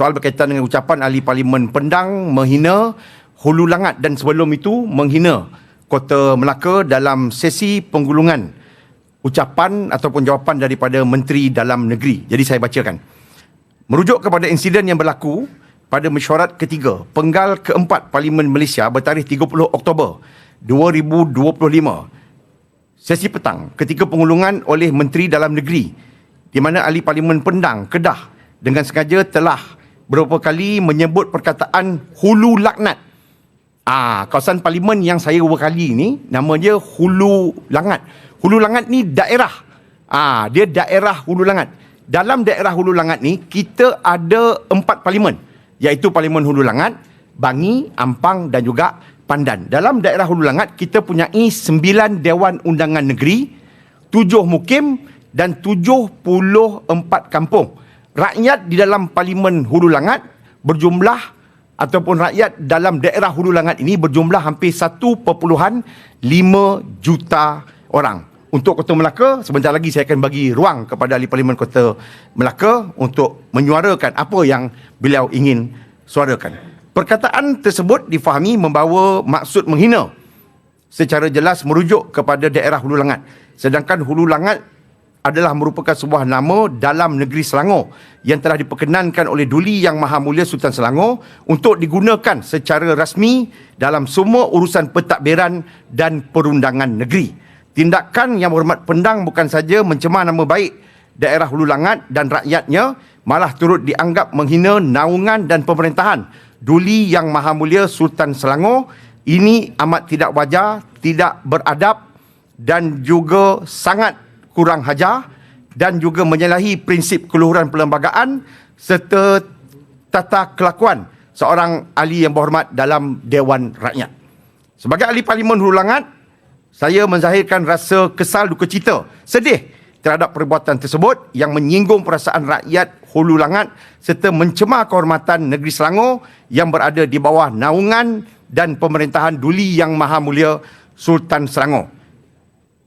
soal berkaitan dengan ucapan ahli parlimen Pendang menghina Hulu Langat dan sebelum itu menghina Kota Melaka dalam sesi penggulungan ucapan ataupun jawapan daripada Menteri Dalam Negeri. Jadi saya bacakan. Merujuk kepada insiden yang berlaku pada mesyuarat ketiga penggal keempat Parlimen Malaysia bertarikh 30 Oktober 2025 sesi petang ketika pengulungan oleh Menteri Dalam Negeri di mana ahli Parlimen Pendang Kedah dengan sengaja telah beberapa kali menyebut perkataan hulu laknat Ah, kawasan parlimen yang saya beberapa kali ni nama dia Hulu Langat. Hulu Langat ni daerah. Ah, dia daerah Hulu Langat. Dalam daerah Hulu Langat ni kita ada empat parlimen iaitu Parlimen Hulu Langat, Bangi, Ampang dan juga Pandan. Dalam daerah Hulu Langat kita punyai sembilan dewan undangan negeri, tujuh mukim dan tujuh puluh empat kampung. Rakyat di dalam Parlimen Hulu Langat berjumlah ataupun rakyat dalam daerah Hulu Langat ini berjumlah hampir 1.5 juta orang. Untuk Kota Melaka, sebentar lagi saya akan bagi ruang kepada ahli parlimen Kota Melaka untuk menyuarakan apa yang beliau ingin suarakan. Perkataan tersebut difahami membawa maksud menghina secara jelas merujuk kepada daerah Hulu Langat. Sedangkan Hulu Langat adalah merupakan sebuah nama dalam negeri Selangor yang telah diperkenankan oleh Duli Yang Maha Mulia Sultan Selangor untuk digunakan secara rasmi dalam semua urusan pentadbiran dan perundangan negeri. Tindakan yang berhormat pendang bukan saja mencemar nama baik daerah Hulu Langat dan rakyatnya malah turut dianggap menghina naungan dan pemerintahan Duli Yang Maha Mulia Sultan Selangor ini amat tidak wajar, tidak beradab dan juga sangat kurang hajar dan juga menyalahi prinsip keluhuran perlembagaan serta tata kelakuan seorang ahli yang berhormat dalam Dewan Rakyat. Sebagai ahli Parlimen Hulu Langat, saya menzahirkan rasa kesal duka cita, sedih terhadap perbuatan tersebut yang menyinggung perasaan rakyat Hulu Langat serta mencemar kehormatan negeri Selangor yang berada di bawah naungan dan pemerintahan Duli Yang Maha Mulia Sultan Selangor.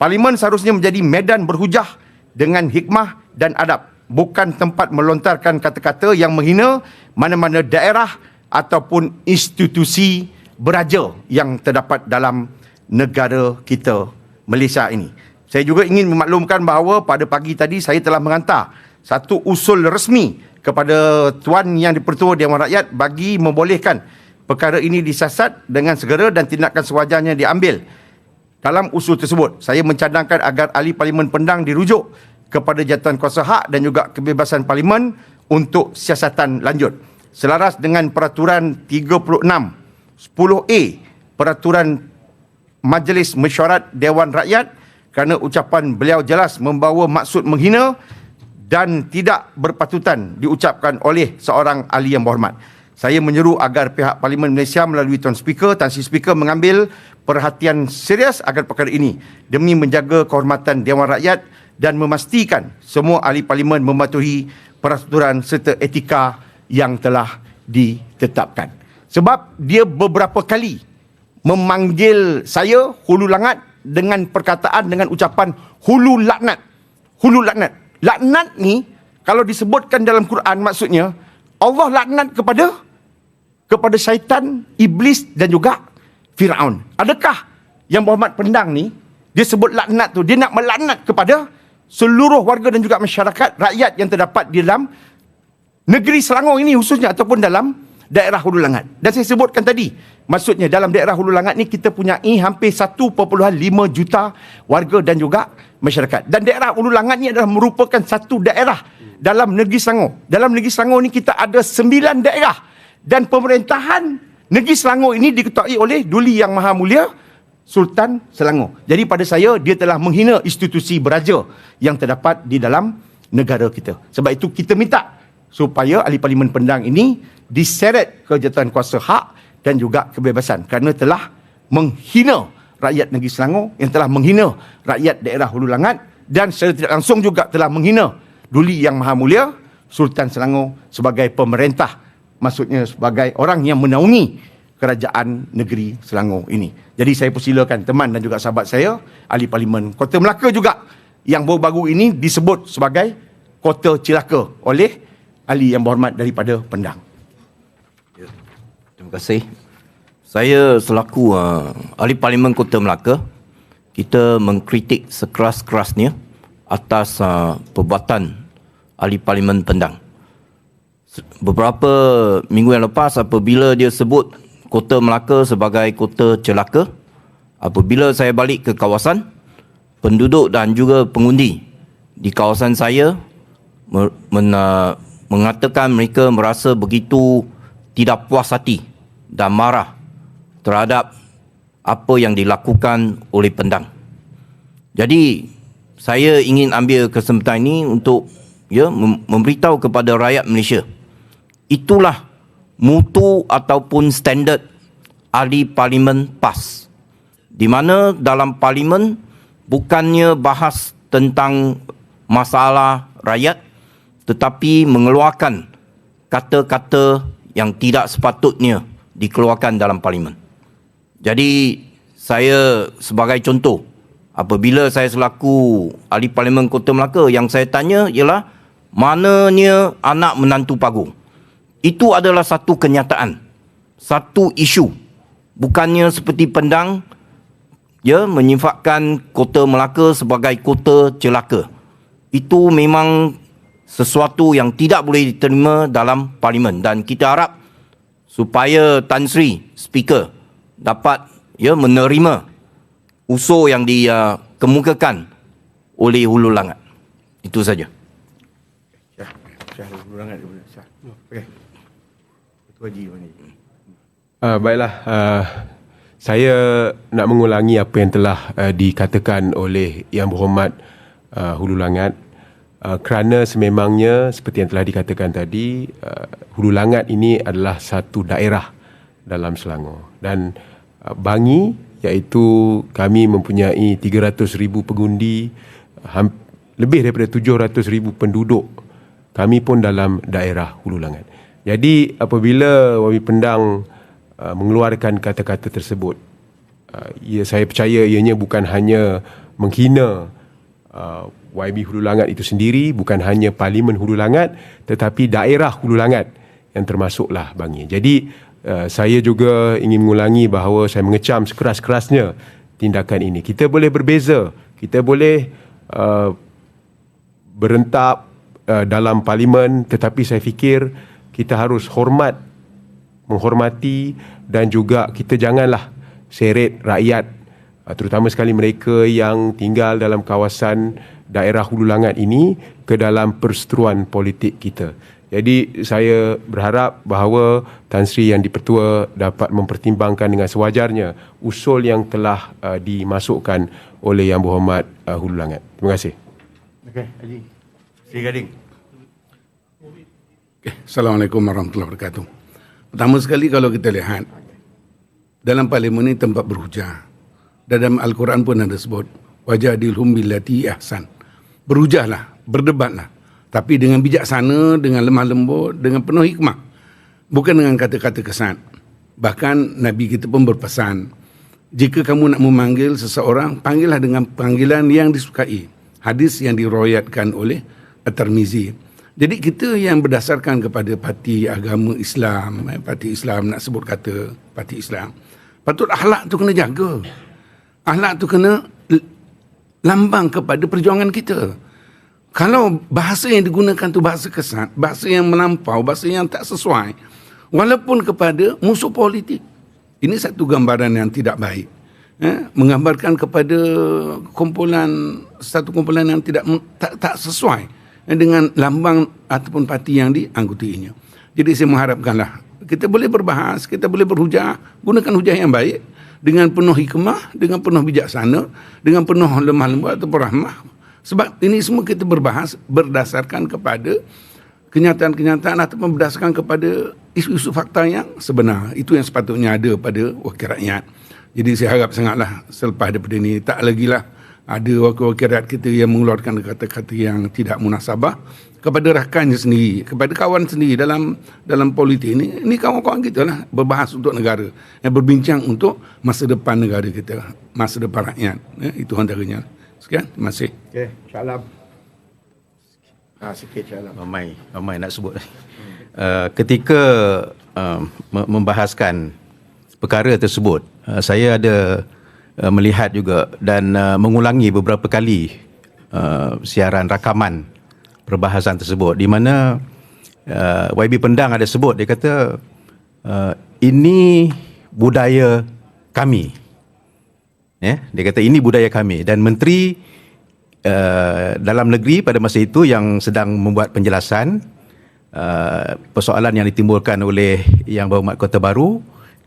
Parlimen seharusnya menjadi medan berhujah dengan hikmah dan adab, bukan tempat melontarkan kata-kata yang menghina mana-mana daerah ataupun institusi beraja yang terdapat dalam negara kita Malaysia ini. Saya juga ingin memaklumkan bahawa pada pagi tadi saya telah menghantar satu usul resmi kepada Tuan Yang Dipertua Dewan Rakyat bagi membolehkan perkara ini disiasat dengan segera dan tindakan sewajarnya diambil dalam usul tersebut, saya mencadangkan agar ahli parlimen pendang dirujuk kepada jatuhan kuasa hak dan juga kebebasan parlimen untuk siasatan lanjut. Selaras dengan peraturan 36 10A peraturan Majlis Mesyuarat Dewan Rakyat kerana ucapan beliau jelas membawa maksud menghina dan tidak berpatutan diucapkan oleh seorang ahli yang berhormat. Saya menyeru agar pihak Parlimen Malaysia melalui Tuan Speaker, Tan Sri Speaker mengambil perhatian serius agar perkara ini demi menjaga kehormatan Dewan Rakyat dan memastikan semua ahli parlimen mematuhi peraturan serta etika yang telah ditetapkan. Sebab dia beberapa kali memanggil saya hulu langat dengan perkataan dengan ucapan hulu laknat. Hulu laknat. Laknat ni kalau disebutkan dalam Quran maksudnya Allah laknat kepada kepada syaitan, iblis dan juga Firaun. Adakah yang Muhammad Pendang ni dia sebut laknat tu dia nak melaknat kepada seluruh warga dan juga masyarakat rakyat yang terdapat di dalam negeri Selangor ini khususnya ataupun dalam daerah Hulu Langat. Dan saya sebutkan tadi, maksudnya dalam daerah Hulu Langat ni kita punya hampir 1.5 juta warga dan juga masyarakat. Dan daerah Hulu Langat ni adalah merupakan satu daerah dalam negeri Selangor. Dalam negeri Selangor ni kita ada sembilan daerah dan pemerintahan negeri Selangor ini diketuai oleh Duli Yang Maha Mulia Sultan Selangor. Jadi pada saya dia telah menghina institusi beraja yang terdapat di dalam negara kita. Sebab itu kita minta supaya ahli parlimen pendang ini diseret ke jatuhan kuasa hak dan juga kebebasan kerana telah menghina rakyat negeri Selangor yang telah menghina rakyat daerah Hulu Langat dan secara tidak langsung juga telah menghina Duli Yang Maha Mulia Sultan Selangor sebagai pemerintah maksudnya sebagai orang yang menaungi kerajaan negeri Selangor ini. Jadi saya persilakan teman dan juga sahabat saya, ahli parlimen Kota Melaka juga yang baru-baru ini disebut sebagai Kota Cilaka oleh ahli yang berhormat daripada Pendang. Terima kasih. Saya selaku uh, ahli Parlimen Kota Melaka, kita mengkritik sekeras-kerasnya atas uh, perbuatan ahli Parlimen Pendang. Beberapa minggu yang lepas apabila dia sebut Kota Melaka sebagai kota celaka, apabila saya balik ke kawasan, penduduk dan juga pengundi di kawasan saya me- men, mengatakan mereka merasa begitu tidak puas hati dan marah terhadap apa yang dilakukan oleh Pendang. Jadi saya ingin ambil kesempatan ini untuk ya mem- memberitahu kepada rakyat Malaysia. Itulah mutu ataupun standard ahli parlimen PAS. Di mana dalam parlimen bukannya bahas tentang masalah rakyat tetapi mengeluarkan kata-kata yang tidak sepatutnya dikeluarkan dalam parlimen. Jadi saya sebagai contoh apabila saya selaku ahli parlimen Kota Melaka yang saya tanya ialah mananya anak menantu pagung. Itu adalah satu kenyataan. Satu isu. Bukannya seperti pendang ya menyifatkan Kota Melaka sebagai kota celaka. Itu memang sesuatu yang tidak boleh diterima dalam parlimen dan kita harap supaya Tan Sri speaker dapat ya menerima usul yang dikemukakan oleh Hulu Langat. Itu saja. Syah, Syah dulu rangat dulu. Syah. Haji? Uh, baiklah, uh, saya nak mengulangi apa yang telah uh, dikatakan oleh Yang Berhormat uh, Hulu Langat uh, kerana sememangnya seperti yang telah dikatakan tadi uh, Hulu Langat ini adalah satu daerah dalam Selangor dan uh, Bangi iaitu kami mempunyai 300,000 pengundi lebih daripada 700,000 penduduk kami pun dalam daerah Hulu Langat. Jadi apabila Wabi Pendang uh, mengeluarkan kata-kata tersebut, uh, ya saya percaya ianya bukan hanya menghina uh, YB Hulu Langat itu sendiri, bukan hanya Parlimen Hulu Langat, tetapi daerah Hulu Langat yang termasuklah Bangi. Jadi uh, saya juga ingin mengulangi bahawa saya mengecam sekeras-kerasnya tindakan ini. Kita boleh berbeza, kita boleh uh, berentap uh, dalam parlimen tetapi saya fikir kita harus hormat menghormati dan juga kita janganlah seret rakyat uh, terutama sekali mereka yang tinggal dalam kawasan daerah Hulu Langat ini ke dalam perseteruan politik kita. Jadi saya berharap bahawa Tan Sri yang dipertua dapat mempertimbangkan dengan sewajarnya usul yang telah uh, dimasukkan oleh Yang Berhormat uh, Hulu Langat. Terima kasih. Okey, Haji. Sri Gading. Assalamualaikum warahmatullahi wabarakatuh. Pertama sekali kalau kita lihat dalam parlimen ini tempat berhujah. Dalam Al-Quran pun ada sebut wajadilhum billati ahsan. Berhujahlah, berdebatlah. Tapi dengan bijaksana, dengan lemah lembut, dengan penuh hikmah. Bukan dengan kata-kata kesan. Bahkan Nabi kita pun berpesan, jika kamu nak memanggil seseorang, panggillah dengan panggilan yang disukai. Hadis yang diroyatkan oleh At-Tirmizi. Jadi kita yang berdasarkan kepada parti agama Islam, eh, parti Islam nak sebut kata parti Islam, patut akhlak tu kena jaga. Akhlak tu kena lambang kepada perjuangan kita. Kalau bahasa yang digunakan tu bahasa kesat, bahasa yang melampau, bahasa yang tak sesuai, walaupun kepada musuh politik. Ini satu gambaran yang tidak baik. Eh, menggambarkan kepada kumpulan satu kumpulan yang tidak tak, tak sesuai dengan lambang ataupun parti yang dianggutinya. Jadi saya mengharapkanlah kita boleh berbahas, kita boleh berhujah, gunakan hujah yang baik dengan penuh hikmah, dengan penuh bijaksana, dengan penuh lemah lembut ataupun rahmah. Sebab ini semua kita berbahas berdasarkan kepada kenyataan-kenyataan ataupun berdasarkan kepada isu-isu fakta yang sebenar. Itu yang sepatutnya ada pada wakil rakyat. Jadi saya harap sangatlah selepas daripada ini tak lagi lah ada wakil-wakil rakyat kita yang mengeluarkan kata-kata yang tidak munasabah kepada rakannya sendiri, kepada kawan sendiri dalam dalam politik ini. Ini kawan-kawan kita lah berbahas untuk negara, yang berbincang untuk masa depan negara kita, masa depan rakyat. Ya, itu antaranya. Sekian, terima kasih. Okey, Syah Alam. Ha, sikit Syah Alam. ramai ramai nak sebut uh, ketika uh, me- membahaskan perkara tersebut uh, saya ada uh, melihat juga dan uh, mengulangi beberapa kali uh, siaran rakaman perbahasan tersebut. Di mana uh, YB Pendang ada sebut dia kata uh, ini budaya kami. Ya dia kata ini budaya kami. Dan menteri uh, dalam negeri pada masa itu yang sedang membuat penjelasan uh, persoalan yang ditimbulkan oleh yang berhormat Kota Baru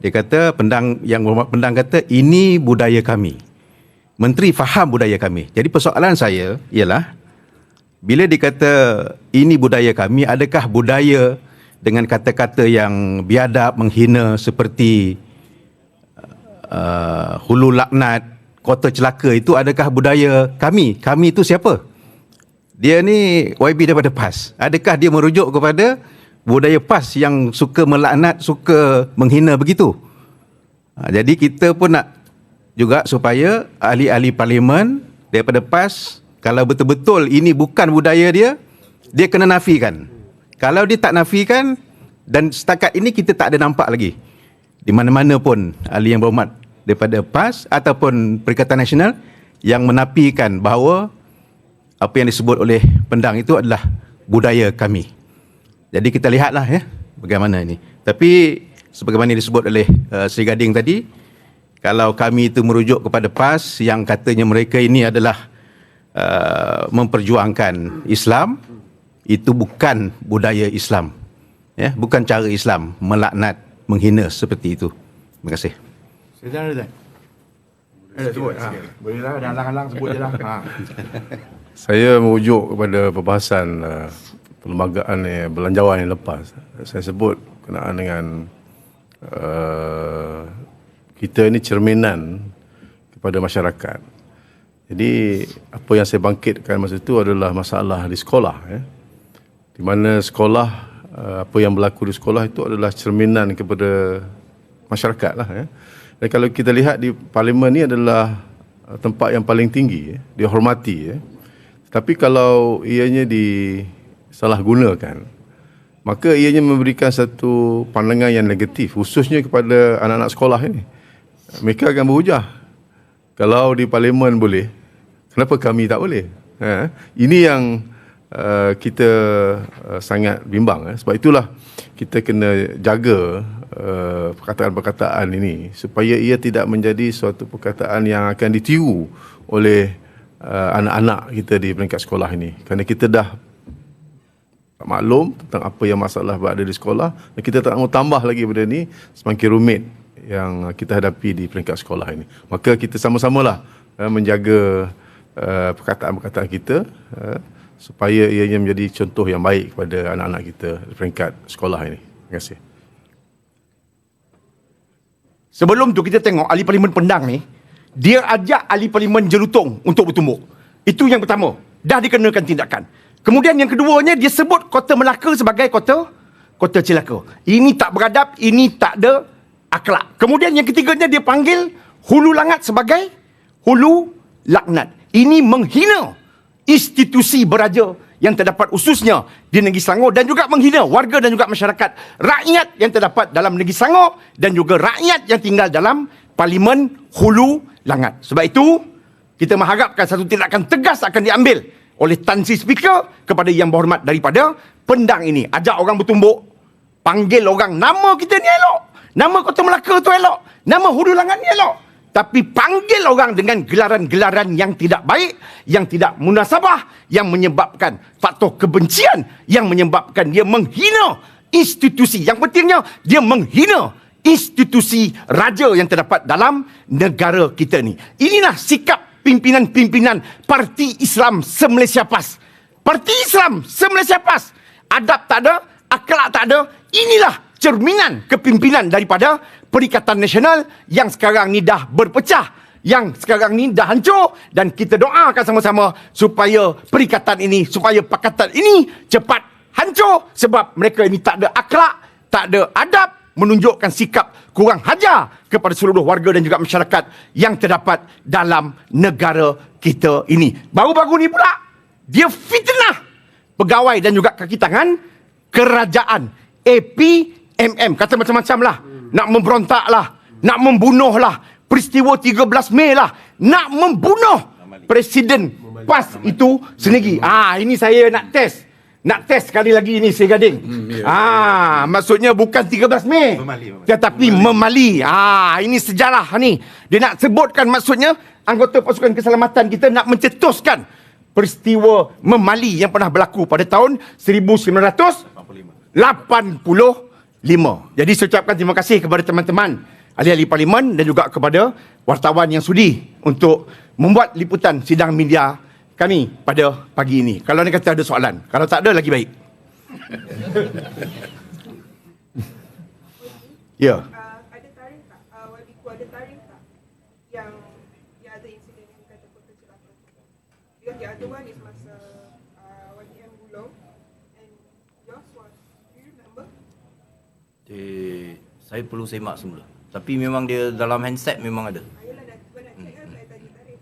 dia kata pendang yang pendang kata ini budaya kami menteri faham budaya kami jadi persoalan saya ialah bila dikata ini budaya kami adakah budaya dengan kata-kata yang biadab menghina seperti uh, hulu laknat, kota celaka itu adakah budaya kami? Kami itu siapa? Dia ni YB daripada PAS. Adakah dia merujuk kepada budaya PAS yang suka melaknat, suka menghina begitu? Ha, jadi kita pun nak juga supaya ahli-ahli parlimen daripada PAS kalau betul-betul ini bukan budaya dia, dia kena nafikan. Kalau dia tak nafikan dan setakat ini kita tak ada nampak lagi di mana-mana pun ahli yang berhormat daripada PAS ataupun Perikatan Nasional yang menafikan bahawa apa yang disebut oleh pendang itu adalah budaya kami. Jadi kita lihatlah ya bagaimana ini. Tapi sebagaimana disebut oleh uh, Sri Gading tadi, kalau kami itu merujuk kepada PAS yang katanya mereka ini adalah uh, memperjuangkan Islam, itu bukan budaya Islam. Ya, bukan cara Islam melaknat, menghina seperti itu. Terima kasih. Saya ada tak? Ada sebut. Ha. Boleh lah, ada halang-halang sebut je lah. Ha. Saya merujuk kepada perbahasan uh, perlembagaan eh, belanjawan yang lepas. Saya sebut kenaan dengan uh, kita ini cerminan kepada masyarakat. Jadi apa yang saya bangkitkan masa itu adalah masalah di sekolah. Ya. Di mana sekolah, uh, apa yang berlaku di sekolah itu adalah cerminan kepada masyarakat lah. Ya. Dan kalau kita lihat di parlimen ni adalah uh, tempat yang paling tinggi, ya, dihormati. Ya. Tapi kalau ianya disalahgunakan, maka ianya memberikan satu pandangan yang negatif, khususnya kepada anak-anak sekolah ini. Mereka akan berhujah. Kalau di parlimen boleh, kenapa kami tak boleh? Ha? Ini yang uh, kita uh, sangat bimbang. Eh? Sebab itulah kita kena jaga uh, perkataan-perkataan ini supaya ia tidak menjadi suatu perkataan yang akan ditiru oleh uh, anak-anak kita di peringkat sekolah ini. Kerana kita dah maklum tentang apa yang masalah berada di sekolah dan kita tak mahu tambah lagi benda ni semakin rumit yang kita hadapi di peringkat sekolah ini. Maka kita sama-samalah uh, menjaga uh, perkataan-perkataan kita uh, supaya ianya menjadi contoh yang baik kepada anak-anak kita di peringkat sekolah ini. Terima kasih. Sebelum tu kita tengok ahli parlimen pendang ni, dia ajak ahli parlimen jelutong untuk bertumbuk. Itu yang pertama. Dah dikenakan tindakan. Kemudian yang keduanya dia sebut kota Melaka sebagai kota kota celaka. Ini tak beradab, ini tak ada akhlak. Kemudian yang ketiganya dia panggil hulu langat sebagai hulu laknat. Ini menghina institusi beraja yang terdapat khususnya di Negeri Selangor dan juga menghina warga dan juga masyarakat rakyat yang terdapat dalam Negeri Selangor dan juga rakyat yang tinggal dalam Parlimen Hulu Langat. Sebab itu, kita mengharapkan satu tindakan tegas akan diambil oleh Tan Sri Speaker kepada yang berhormat daripada pendang ini. Ajak orang bertumbuk, panggil orang nama kita ni elok. Nama Kota Melaka tu elok. Nama Hulu Langat ni elok. Tapi panggil orang dengan gelaran-gelaran yang tidak baik, yang tidak munasabah, yang menyebabkan faktor kebencian, yang menyebabkan dia menghina institusi. Yang pentingnya, dia menghina institusi raja yang terdapat dalam negara kita ni. Inilah sikap pimpinan-pimpinan Parti Islam se-Malaysia PAS. Parti Islam se-Malaysia PAS. Adab tak ada, akhlak tak ada. Inilah cerminan kepimpinan daripada Perikatan Nasional yang sekarang ni dah berpecah yang sekarang ni dah hancur dan kita doakan sama-sama supaya perikatan ini supaya pakatan ini cepat hancur sebab mereka ini tak ada akhlak tak ada adab menunjukkan sikap kurang hajar kepada seluruh warga dan juga masyarakat yang terdapat dalam negara kita ini. Baru-baru ni pula dia fitnah pegawai dan juga kaki tangan kerajaan APMM kata macam-macam lah. Nak memberontak lah nak membunuh lah peristiwa 13 Mei lah. Nak membunuh presiden PAS itu sendiri. Ah ini saya nak test nak test sekali lagi ini Sri Gading. Ah maksudnya bukan 13 Mei. Tetapi memali. ah ini sejarah ni. Dia nak sebutkan maksudnya anggota pasukan keselamatan kita nak mencetuskan peristiwa memali yang pernah berlaku pada tahun 1985. Jadi saya ucapkan terima kasih kepada teman-teman ahli-ahli parlimen dan juga kepada wartawan yang sudi untuk membuat liputan sidang media kami pada pagi ini. Kalau ni kata ada soalan, kalau tak ada lagi baik. ya. uh, ada tarikh tak? Uh, masa uh? Eh, saya perlu semak semula. Tapi memang dia dalam handset memang ada. Ayolah dah cuba nak check kan saya tadi tarikh.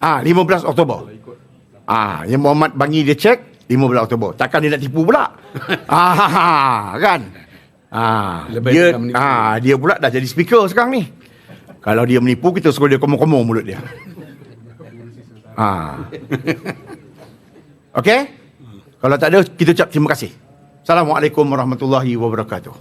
Ah, 15 Oktober. Ah, yang Muhammad Bangi dia cek 15 Oktober. Takkan dia nak tipu pula. ah, kan? Ah, Lebih dia ah, dia pula dah jadi speaker sekarang ni. Kalau dia menipu kita suruh dia komo-komo mulut dia. Ah. Okey? Kalau tak ada kita ucap terima kasih. Assalamualaikum warahmatullahi wabarakatuh.